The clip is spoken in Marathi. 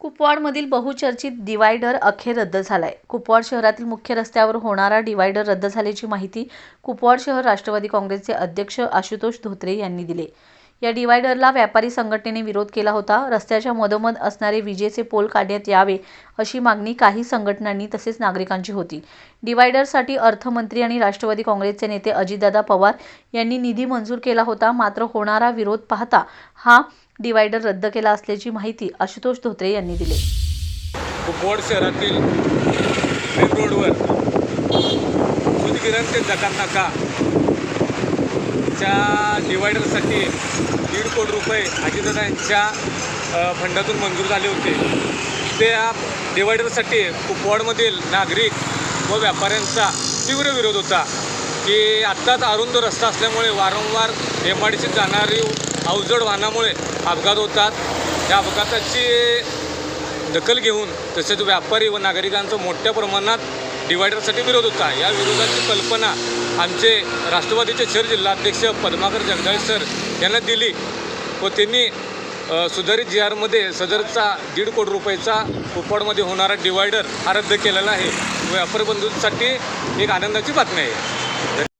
कुपवाडमधील बहुचर्चित डिवायडर अखेर रद्द झालाय. कुपवाड शहरातील मुख्य रस्त्यावर होणारा डिवायडर रद्द झाल्याची माहिती कुपवाड शहर राष्ट्रवादी काँग्रेसचे अध्यक्ष आशुतोष धोत्रे यांनी दिले. या डिवायडरला व्यापारी संघटनेने विरोध केला होता. रस्त्याच्या मधोमध असणारे विजेचे पोल काढण्यात यावे अशी मागणी काही संघटनांनी तसेच नागरिकांची होती. डिवायडरसाठी अर्थमंत्री आणि राष्ट्रवादी काँग्रेसचे नेते अजितदादा पवार यांनी निधी मंजूर केला होता. मात्र होणारा विरोध पाहता हा डिवायडर रद्द केला असल्याची माहिती आशुतोष धोत्रे यांनी दिली. कुपवाड शहरातील मेन रोडवर सुदगिरण ते जकात त्या डिवायडरसाठी दीड कोटी रुपये अजितदादांच्या फंडातून मंजूर झाले होते. त्या डिवायडरसाठी कुपवाडमधील नागरिक व व्यापाऱ्यांचा तीव्र विरोध होता की आत्ताच अरुंद रस्ता असल्यामुळे वारंवार एम आय डी सीत जाणारी अवजड वाहनामुळे अपघात होतात. त्या अपघाताची दखल घेऊन तसेच व्यापारी व नागरिकांचं मोठ्या प्रमाणात डिवायडरसाठी विरोध होता. या विरोधाची कल्पना आमचे राष्ट्रवादीचे शहर जिल्हाध्यक्ष पद्माकर जगदाळे सर यांना दिली व त्यांनी सुधारित जी आरमध्ये सदरचा दीड कोटी रुपयाचा कुपवाडमध्ये होणारा डिवायडर हा रद्द केलेला आहे. व्यापार बंधूंसाठी एक आनंदाची बातमी आहे.